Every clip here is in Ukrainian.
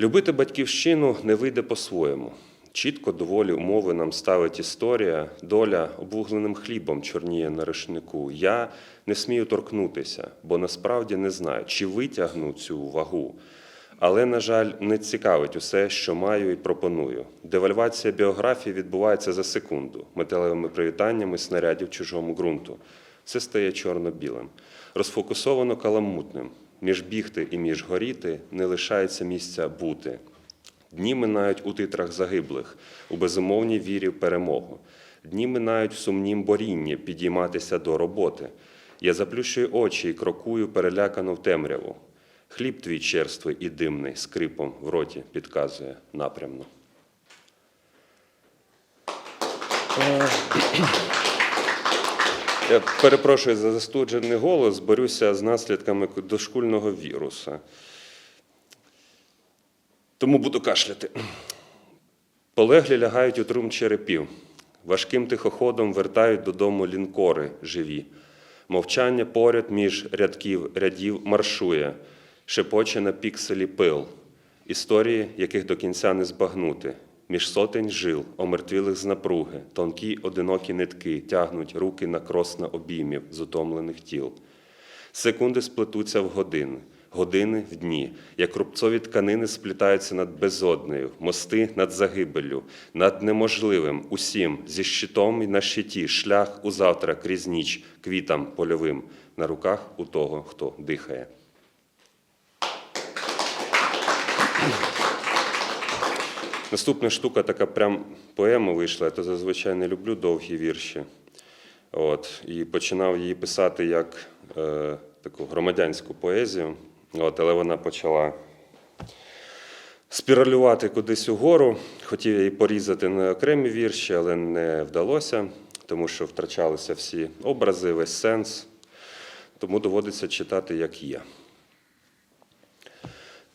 Любити батьківщину не вийде по-своєму. Чітко доволі умови нам ставить історія, доля обугленим хлібом чорніє на рушнику. Я не смію торкнутися, бо насправді не знаю, чи витягну цю вагу. Але, на жаль, не цікавить усе, що маю і пропоную. Девальвація біографії відбувається за секунду, металевими привітаннями снарядів чужому ґрунту. Все стає чорно-білим, розфокусовано каламутним. Між бігти і між горіти не лишається місця бути. Дні минають у титрах загиблих, у безумовній вірі в перемогу. Дні минають в сумнім борінні підійматися до роботи. Я заплющую очі і крокую перелякано в темряву. Хліб твій черствий і димний скрипом в роті підказує напрямно. Я перепрошую за застуджений голос, борюся з наслідками дошкульного віруса. Тому буду кашляти. Полеглі лягають у трум черепів, важким тихоходом вертають додому лінкори живі. Мовчання поряд між рядків рядів маршує, шепоче на пікселі пил, історії, яких до кінця не збагнути. Між сотень жил, омертвілих з напруги, тонкі одинокі нитки тягнуть руки на кросна обіймів з утомлених тіл. Секунди сплетуться в години, години в дні, як рубцові тканини сплітаються над безоднею, мости над загибеллю, над неможливим усім, зі щитом і на щиті, шлях у завтра крізь ніч, квітам польовим, на руках у того, хто дихає. Наступна штука, така прям поема вийшла. Я то зазвичай не люблю довгі вірші. От, і починав її писати як е, таку громадянську поезію, от, але вона почала спіралювати кудись угору. Хотів її порізати на окремі вірші, але не вдалося, тому що втрачалися всі образи, весь сенс. Тому доводиться читати, як є.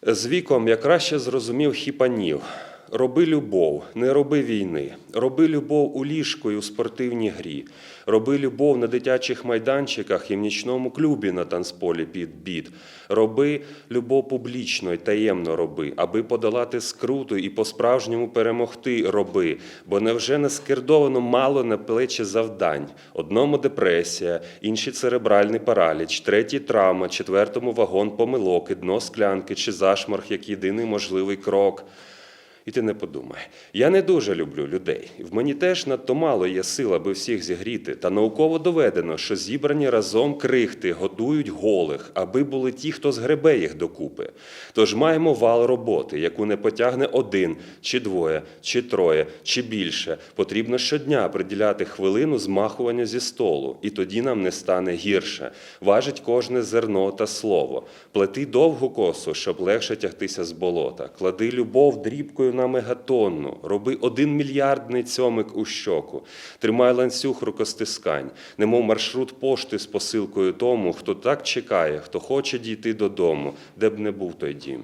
З віком я краще зрозумів хіпанів. Роби любов, не роби війни. Роби любов у ліжку і у спортивній грі. Роби любов на дитячих майданчиках і в нічному клубі на танцполі під біт. Роби любов публічно і таємно роби, аби подолати скруту і по-справжньому перемогти роби. Бо невже не скердовано мало на плечі завдань? Одному депресія, інший церебральний параліч, третій травма, четвертому вагон помилок, і дно склянки чи зашморг як єдиний можливий крок. І ти не подумай. Я не дуже люблю людей. В мені теж надто мало є сил, аби всіх зігріти. Та науково доведено, що зібрані разом крихти годують голих, аби були ті, хто згребе їх докупи. Тож маємо вал роботи, яку не потягне один, чи двоє, чи троє, чи більше. Потрібно щодня приділяти хвилину змахування зі столу, і тоді нам не стане гірше. Важить кожне зерно та слово. Плети довгу косу, щоб легше тягтися з болота. Клади любов дрібкою на мегатонну, роби один мільярдний цьомик у щоку, тримай ланцюг рукостискань, немов маршрут пошти з посилкою тому, хто так чекає, хто хоче дійти додому, де б не був той дім.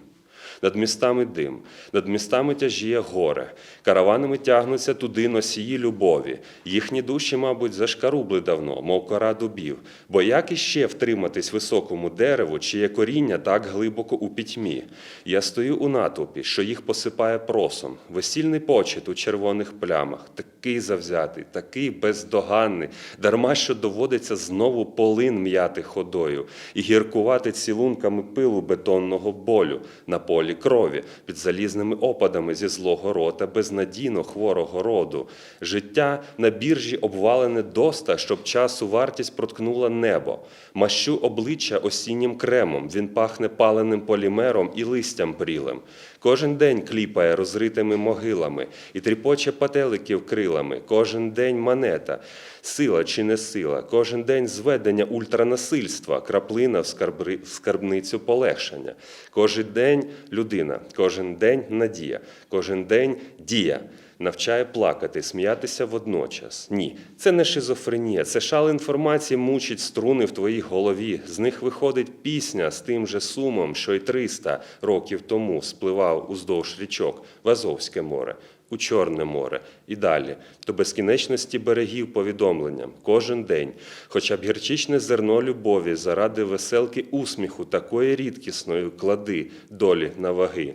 Над містами дим, над містами тяжіє горе, караванами тягнуться туди носії любові. Їхні душі, мабуть, зашкарубли давно, мов кора дубів. Бо як іще втриматись високому дереву, чиє коріння так глибоко у пітьмі? Я стою у натовпі, що їх посипає просом, весільний почет у червоних плямах, такий завзятий, такий бездоганний, дарма що доводиться знову полин м'яти ходою і гіркувати цілунками пилу бетонного болю на полі крові, під залізними опадами зі злого рота, безнадійно хворого роду. Життя на біржі обвалене доста, щоб часу вартість проткнула небо. Мащу обличчя осіннім кремом, він пахне паленим полімером і листям прілим. Кожен день кліпає розритими могилами і тріпоче пателиків крилами. Кожен день монета, сила чи не сила, кожен день зведення ультранасильства, краплина в, скарбри, в скарбницю полегшення. Кожен день людина, кожен день надія, кожен день дія. Навчає плакати, сміятися водночас. Ні, це не шизофренія, це шал інформації мучить струни в твоїй голові. З них виходить пісня з тим же сумом, що й 300 років тому спливав уздовж річок в Азовське море, у Чорне море і далі, до безкінечності берегів повідомленням кожен день, хоча б гірчичне зерно любові заради веселки усміху такої рідкісної клади долі на ваги.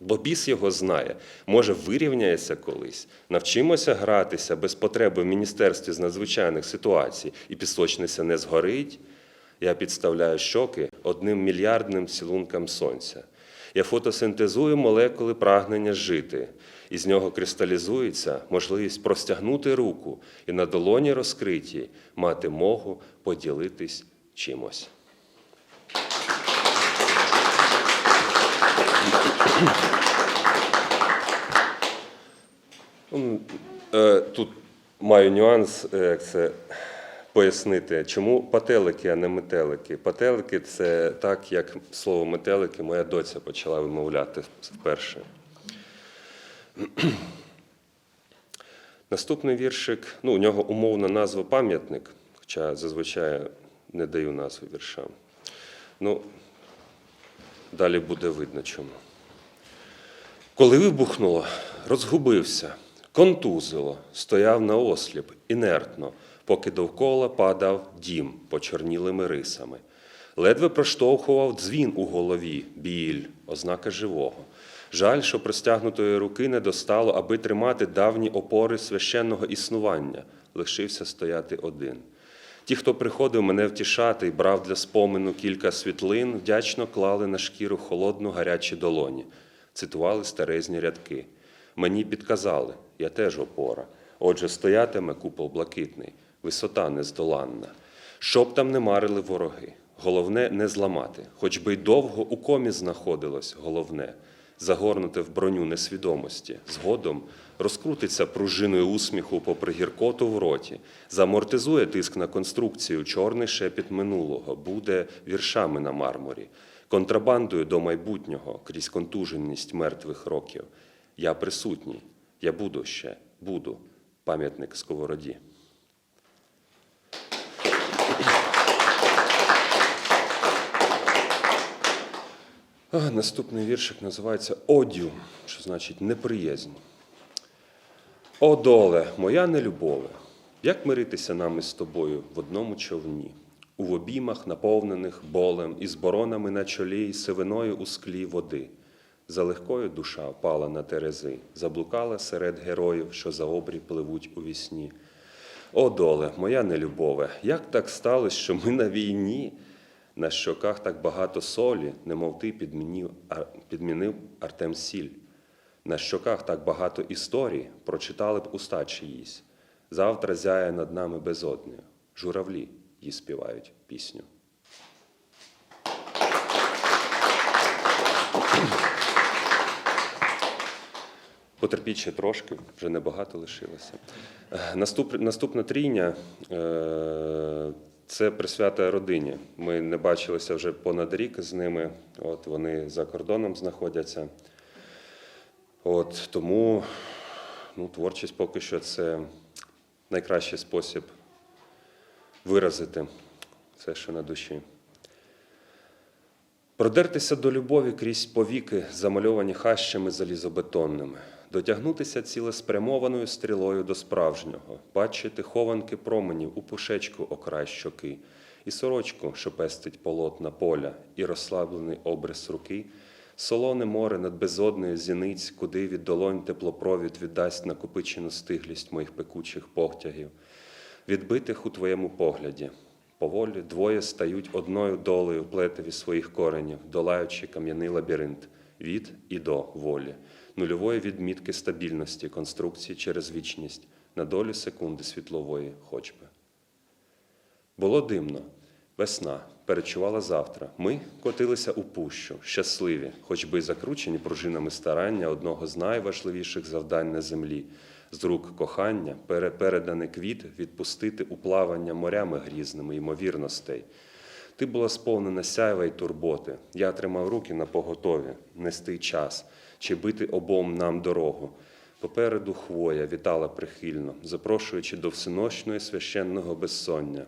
Бо біс його знає, може, вирівняється колись. Навчимося гратися без потреби в Міністерстві з надзвичайних ситуацій, і пісочниця не згорить. Я підставляю щоки одним мільярдним цілункам сонця. Я фотосинтезую молекули прагнення жити, і з нього кристалізується можливість простягнути руку і на долоні розкритій мати могу поділитись чимось. Ну, е, Тут маю нюанс, е, як це пояснити, чому пателики, а не метелики. Пателики це так, як слово метелики моя доця почала вимовляти вперше. Наступний віршик, ну, у нього умовна назва пам'ятник, хоча зазвичай не даю назви віршам. Ну, далі буде видно чому. Коли вибухнуло, розгубився, контузило, стояв на осліп, інертно, поки довкола падав дім почорнілими рисами. Ледве проштовхував дзвін у голові, біль, ознака живого. Жаль, що простягнутої руки не достало, аби тримати давні опори священного існування, лишився стояти один. Ті, хто приходив мене втішати і брав для спомину кілька світлин, вдячно клали на шкіру холодну гарячі долоні, цитували старезні рядки. Мені підказали, я теж опора. Отже, стоятиме купол блакитний, висота нездоланна. Щоб там не марили вороги, головне не зламати, хоч би й довго у комі знаходилось, головне загорнуте в броню несвідомості, згодом розкрутиться пружиною усміху попри гіркоту в роті, замортизує тиск на конструкцію, чорний шепіт минулого, буде віршами на мармурі, контрабандою до майбутнього крізь контуженість мертвих років. Я присутній, я буду ще, буду, пам'ятник сковороді. Наступний віршик називається Одю, що значить неприязнь. О, доле, моя нелюбове, як миритися нам із тобою в одному човні, у обіймах, наповнених болем, із боронами на чолі, і сивиною у склі води. За легкою душа впала на терези, заблукала серед героїв, що за обрій пливуть у вісні. О, доле, моя нелюбове, як так сталося, що ми на війні? На щоках так багато солі, немов ти підмінив, підмінив Артем Сіль. На щоках так багато історій, прочитали б уста чиїсь. Завтра зяє над нами безоднею. Журавлі їй співають пісню. Потерпіть ще трошки, вже небагато лишилося. Наступ, наступна трійня е, це присвята родині. Ми не бачилися вже понад рік з ними. От вони за кордоном знаходяться. От тому ну, творчість поки що це найкращий спосіб виразити все, що на душі. Продертися до любові крізь повіки, замальовані хащами залізобетонними, дотягнутися цілеспрямованою стрілою до справжнього, бачити хованки променів у пушечку окрай щоки, і сорочку, що пестить полотна поля, і розслаблений обрис руки, солоне море над безодною зіниць, куди від долонь теплопровід віддасть накопичену стиглість моїх пекучих погтягів, відбитих у твоєму погляді. Поволі двоє стають одною долею плетеві своїх коренів, долаючи кам'яний лабіринт від і до волі, нульової відмітки стабільності конструкції через вічність на долю секунди світлової хоч би. Було димно, весна, перечувала завтра. Ми котилися у пущу, щасливі, хоч би закручені пружинами старання одного з найважливіших завдань на землі. З рук кохання, пере- переданий квіт відпустити у плавання морями грізними ймовірностей. Ти була сповнена сяйва й турботи. Я тримав руки на поготові, нести час, чи бити обом нам дорогу. Попереду хвоя вітала прихильно, запрошуючи до всеночної священного безсоння.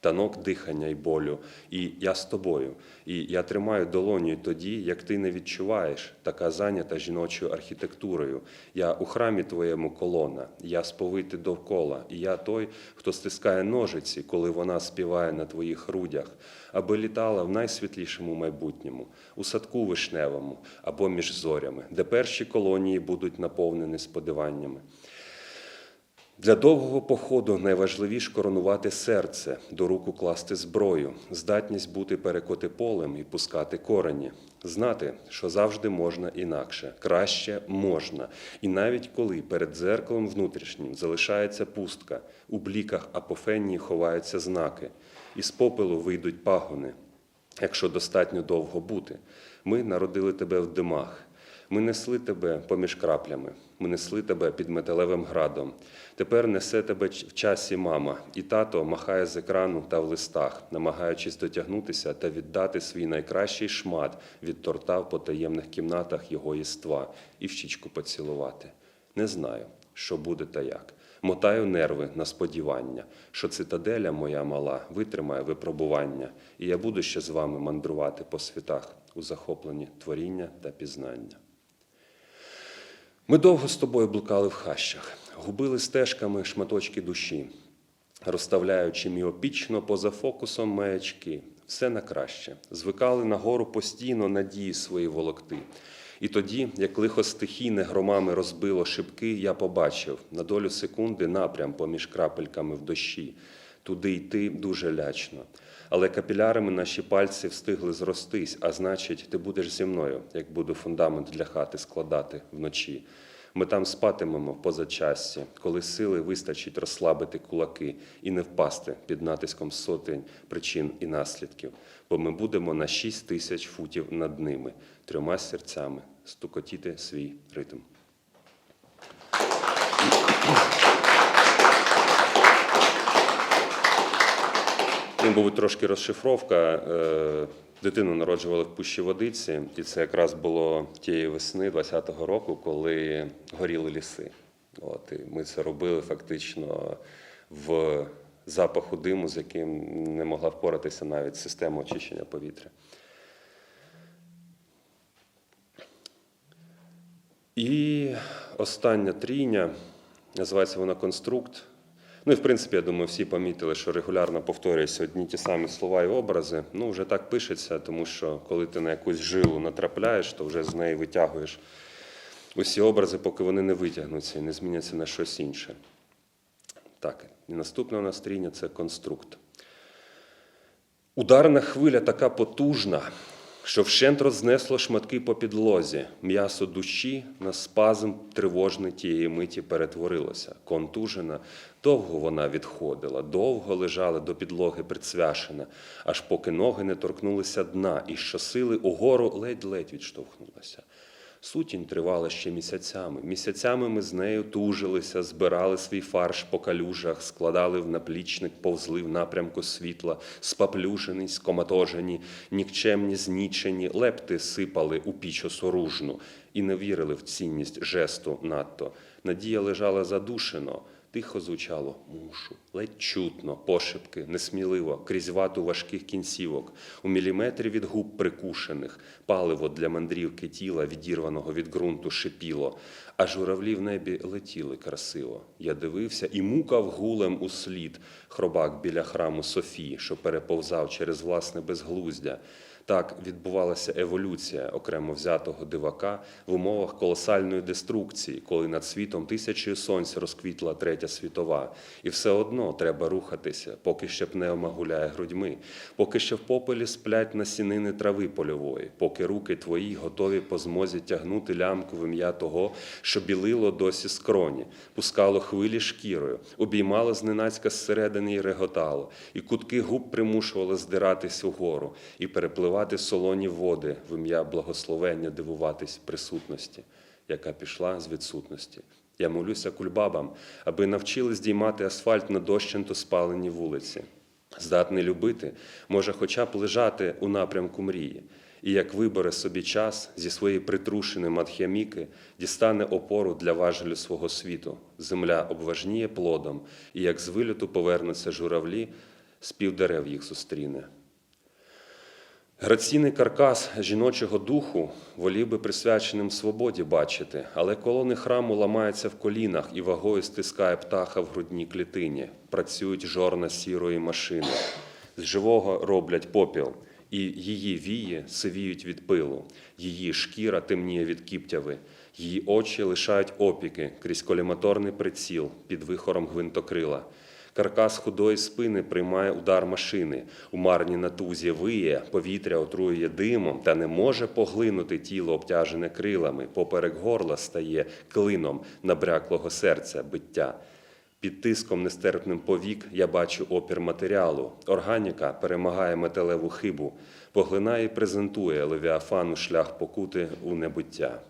Танок дихання і болю. І я з тобою. І я тримаю долоню тоді, як ти не відчуваєш, така зайнята жіночою архітектурою. Я у храмі твоєму колона, я сповитий довкола, і я той, хто стискає ножиці, коли вона співає на твоїх грудях, аби літала в найсвітлішому майбутньому, у садку вишневому або між зорями, де перші колонії будуть наповнені сподіваннями. Для довгого походу найважливіше коронувати серце, до руку класти зброю, здатність бути перекоти полем і пускати корені, знати, що завжди можна інакше, краще можна. І навіть коли перед дзеркалом внутрішнім залишається пустка, у бліках апофенії ховаються знаки, із попелу вийдуть пагони, якщо достатньо довго бути. Ми народили тебе в димах. Ми несли тебе поміж краплями, ми несли тебе під металевим градом. Тепер несе тебе в часі мама, і тато махає з екрану та в листах, намагаючись дотягнутися та віддати свій найкращий шмат від торта в потаємних кімнатах його єства і в щічку поцілувати. Не знаю, що буде та як. Мотаю нерви на сподівання, що цитаделя моя мала витримає випробування, і я буду ще з вами мандрувати по світах у захопленні творіння та пізнання. Ми довго з тобою блукали в хащах, губили стежками шматочки душі, розставляючи міопічно поза фокусом маячки, все на краще, звикали нагору постійно надії свої волокти. І тоді, як лихо стихійне громами розбило шибки, я побачив на долю секунди напрям поміж крапельками в дощі. Туди йти дуже лячно. Але капілярами наші пальці встигли зростись, а значить, ти будеш зі мною, як буду фундамент для хати складати вночі. Ми там спатимемо позачасті, коли сили вистачить розслабити кулаки і не впасти під натиском сотень причин і наслідків, бо ми будемо на шість тисяч футів над ними, трьома серцями стукотіти свій ритм. Ну, мабуть, трошки розшифровка. Е, Дитину народжували в Пущі Водиці, і це якраз було тієї весни 20-го року, коли горіли ліси. От, і ми це робили фактично в запаху диму, з яким не могла впоратися навіть система очищення повітря. І остання трійня, називається вона конструкт. Ну і в принципі, я думаю, всі помітили, що регулярно повторюються одні ті самі слова і образи. Ну, вже так пишеться, тому що коли ти на якусь жилу натрапляєш, то вже з неї витягуєш усі образи, поки вони не витягнуться і не зміняться на щось інше. Так, і наступна у нас трійня це конструкт. Ударна хвиля така потужна, що вщент рознесло шматки по підлозі. М'ясо душі на спазм тривожний тієї миті перетворилося. Контужена, довго вона відходила, довго лежала до підлоги прицвяшена, аж поки ноги не торкнулися дна, і щосили угору ледь-ледь відштовхнулася. Сутінь тривала ще місяцями. Місяцями ми з нею тужилися, збирали свій фарш по калюжах, складали в наплічник, повзли в напрямку світла, спаплюжені, скоматожені, нікчемні, знічені, лепти сипали у піч осоружну і не вірили в цінність жесту надто. Надія лежала задушено. Тихо звучало. Мушу, ледь чутно, пошепки, несміливо, крізь вату важких кінцівок, у міліметрі від губ прикушених, паливо для мандрівки тіла, відірваного від ґрунту, шипіло, а журавлі в небі летіли красиво. Я дивився і мукав гулем у слід. Хробак біля храму Софії, що переповзав через власне безглуздя. Так відбувалася еволюція окремо взятого дивака в умовах колосальної деструкції, коли над світом тисячі сонць розквітла третя світова, і все одно треба рухатися, поки ще пневма гуляє грудьми, поки ще в попелі сплять насінини трави польової, поки руки твої готові по змозі тягнути лямку в ім'я того, що білило досі скроні, пускало хвилі шкірою, обіймало зненацька зсередини і реготало, і кутки губ примушувало здиратись угору і перепливати солоні води в ім'я благословення дивуватись присутності, яка пішла з відсутності. Я молюся кульбабам, аби навчили здіймати асфальт на дощенто спалені вулиці. Здатний любити, може хоча б лежати у напрямку мрії, і як вибере собі час зі своєї притрушеної мадхяміки, дістане опору для важелю свого світу. Земля обважніє плодом, і як з вильоту повернуться журавлі, спів дерев їх зустріне. Граційний каркас жіночого духу волів би присвяченим свободі бачити, але колони храму ламаються в колінах і вагою стискає птаха в грудній клітині. Працюють жорна сірої машини. З живого роблять попіл, і її вії сивіють від пилу, її шкіра темніє від кіптяви, її очі лишають опіки крізь коліматорний приціл під вихором гвинтокрила. Каркас худої спини приймає удар машини. У марній натузі виє, повітря отруює димом та не може поглинути тіло, обтяжене крилами. Поперек горла стає клином набряклого серця биття. Під тиском нестерпним повік я бачу опір матеріалу. Органіка перемагає металеву хибу, поглинає і презентує левіафану шлях покути у небуття.